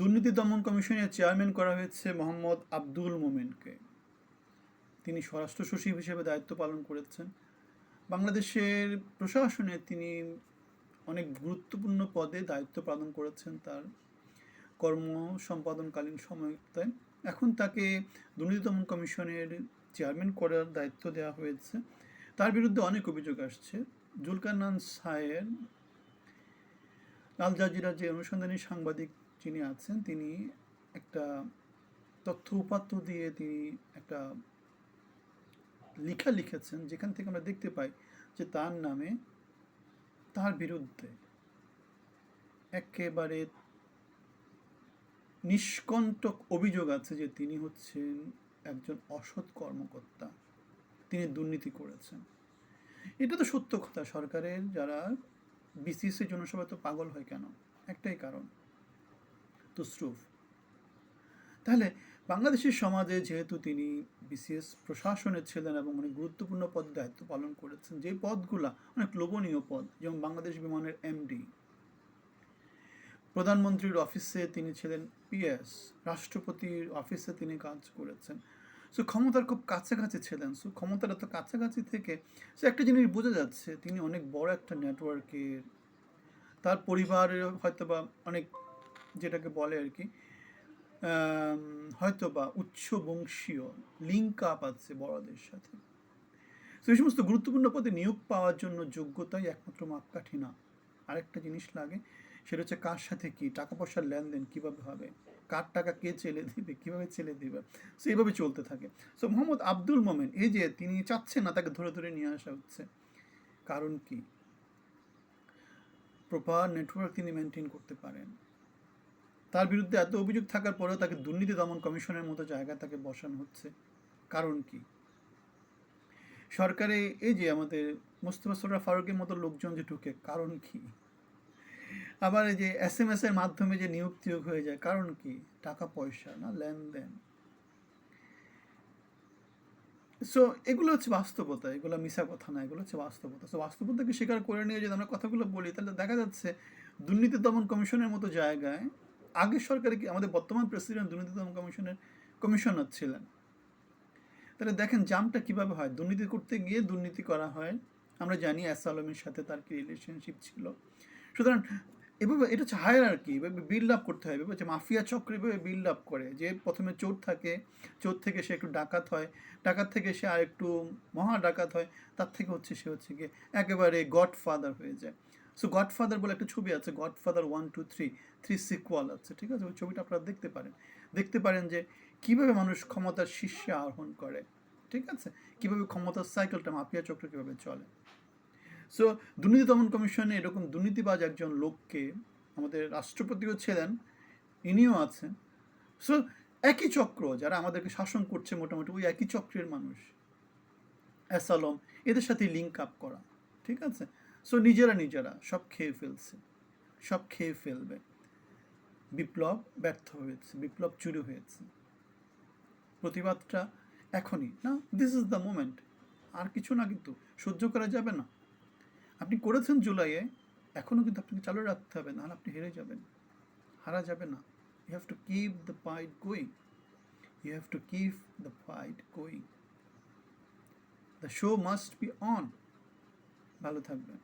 দুর্নীতি দমন কমিশনের চেয়ারম্যান করা হয়েছে মোহাম্মদ আব্দুল মোমেনকে। তিনি স্বরাষ্ট্র সচিব হিসেবে দায়িত্ব পালন করেছেন। বাংলাদেশের প্রশাসনে তিনি অনেক গুরুত্বপূর্ণ পদে দায়িত্ব পালন করেছেন তার কর্ম সম্পাদনকালীন সময়তে। এখন তাকে দুর্নীতি দমন কমিশনের চেয়ারম্যান করার দায়িত্ব দেওয়া হয়েছে। তার বিরুদ্ধে অনেক অভিযোগ আসছে। জুলকান্নান সায়ের আল জাজিরার যে অনুসন্ধানী সাংবাদিক যিনি আছেন, তিনি একটা তথ্য উপাত্ত দিয়ে তিনি একটা লেখা লিখেছেন যেখান থেকে আমরা দেখতে পাই যে তার নামে তার বিরুদ্ধে একেবারে নিষ্কণ্টক অভিযোগ আছে যে তিনি হচ্ছেন একজন অসৎ কর্মকর্তা। তিনি দুর্নীতি করেছেন। এটা তো সত্য কথা। সরকারের যারা বিসিএসের জন্য সবাই তো পাগল হয় কেন? একটাই কারণ। তুসরুফ তাহলে বাংলাদেশের সমাজে যেহেতু তিনি বিসিএস প্রশাসনের ছিলেন এবং অনেক গুরুত্বপূর্ণ পদ দায়িত্ব পালন করেছেন, যে পদগুলা অনেক লোভনীয় পদ, যেমন বাংলাদেশ বিমানের এমডি প্রধানমন্ত্রীর অফিসে তিনি ছিলেন পিএস রাষ্ট্রপতির অফিসে তিনি কাজ করেছেন। সো ক্ষমতার খুব কাছাকাছি ছিলেন। সো ক্ষমতার এত কাছাকাছি থেকে সে একটা জিনিস বোঝা যাচ্ছে, তিনি অনেক বড় একটা নেটওয়ার্কের তার পরিবারের হয়তো বা অনেক যেটাকে বলে আর কি হয়তো বা উচ্চ বংশীয় লিঙ্ক আপ আছে বড়দের সাথে। এই সমস্ত গুরুত্বপূর্ণ পদে নিয়োগ পাওয়ার জন্য যোগ্যতাই একমাত্র মাপকাঠি না। আরেকটা জিনিস লাগে, সেটা হচ্ছে কার সাথে কি, টাকা পয়সার লেনদেন কীভাবে হবে? কার টাকা কে চেলে দিবে, কীভাবে চেলে দিবে? সো এইভাবে চলতে থাকে। সো মোহাম্মদ আব্দুল মোমেন, এই যে তিনি চাচ্ছেন না তাকে ধরে ধরে নিয়ে আসা হচ্ছে, কারণ কি? প্রপার নেটওয়ার্ক তিনি মেনটেন করতে পারেন। তার বিরুদ্ধে এত অভিযোগ থাকার পরেও তাকে দুর্নীতি দমন কমিশনের মতো জায়গায় তাকে বসানো হচ্ছে, কারণ কি? সরকারে, এই যে আমাদের মোস্তফা সররা ফারুকের মতো লোকজন যে ঢুকে, কারণ কি? আবার এই যে এস এম এস এর মাধ্যমে যে নিয়োগ টিয়োগ হয়ে যায়, কারণ কি? টাকা, পয়সা, না, লেনদেন। সো এগুলো হচ্ছে বাস্তবতা, এগুলো মিশা কথা না, এগুলো হচ্ছে বাস্তবতা। সো বাস্তবতাকে স্বীকার করে নিয়ে যদি আমরা কথাগুলো বলি, তাহলে দেখা যাচ্ছে দুর্নীতি দমন কমিশনের মতো জায়গায় আগের সরকারে কি আমাদের বর্তমান প্রেসিডেন্ট দুর্নীতি দমন কমিশনের কমিশনার ছিলেন। তাহলে দেখেন জামটা কীভাবে হয়। দুর্নীতি করতে গিয়ে দুর্নীতি করা হয়। আমরা জানি এস আলমের সাথে তার কি রিলেশনশিপ ছিল। সুতরাং এভাবে এটা হচ্ছে হায়ার আর কি এভাবে বিল্ড আপ করতে হয়, এভাবে হচ্ছে মাফিয়া চক্র এভাবে বিল্ড আপ করে, যে প্রথমে চোর থাকে, চোর থেকে সে একটু ডাকাত হয়, ডাকাত থেকে সে আর একটু মহা ডাকাত হয়, তার থেকে হচ্ছে সে হচ্ছে গিয়ে একেবারে গডফাদার হয়ে যায়। সো গডফাদার বলে একটা ছবি আছে Godfather one two three three sequel আছে, ঠিক আছে? ওই ছবিটা আপনারা দেখতে পারেন। দেখতে পারেন যে কীভাবে মানুষ ক্ষমতার শীর্ষে আরোহণ করে, ঠিক আছে? কীভাবে ক্ষমতার সাইকেলটা মাফিয়া চক্র কীভাবে চলে। সো দুর্নীতি দমন কমিশনে এরকম দুর্নীতিবাজ একজন লোককে আমাদের রাষ্ট্রপতিও ছিলেন, ইনিও আছেন। সো একই চক্র যারা আমাদেরকে শাসন করছে মোটামুটি, ওই একই চক্রের মানুষ। অ্যাসালম, এদের সাথে লিঙ্ক আপ করা, ঠিক আছে? সো নিজেরা নিজেরা সব খেয়ে ফেলছে, সব খেয়ে ফেলবে। বিপ্লব ব্যর্থ হয়েছে, বিপ্লব চুরি হয়েছে। প্রতিবাদটা এখনই, না? দিস ইজ দ্য মোমেন্ট আর কিছু না কিন্তু, সহ্য করা যাবে না। আপনি করেছেন জুলাইয়ে এখনও কিন্তু আপনাকে চালু রাখতে হবে, নাহলে আপনি হেরে যাবেন। হারা যাবে না। You have to keep the fight going you have to keep the fight going the show must be on ভালো থাকবেন।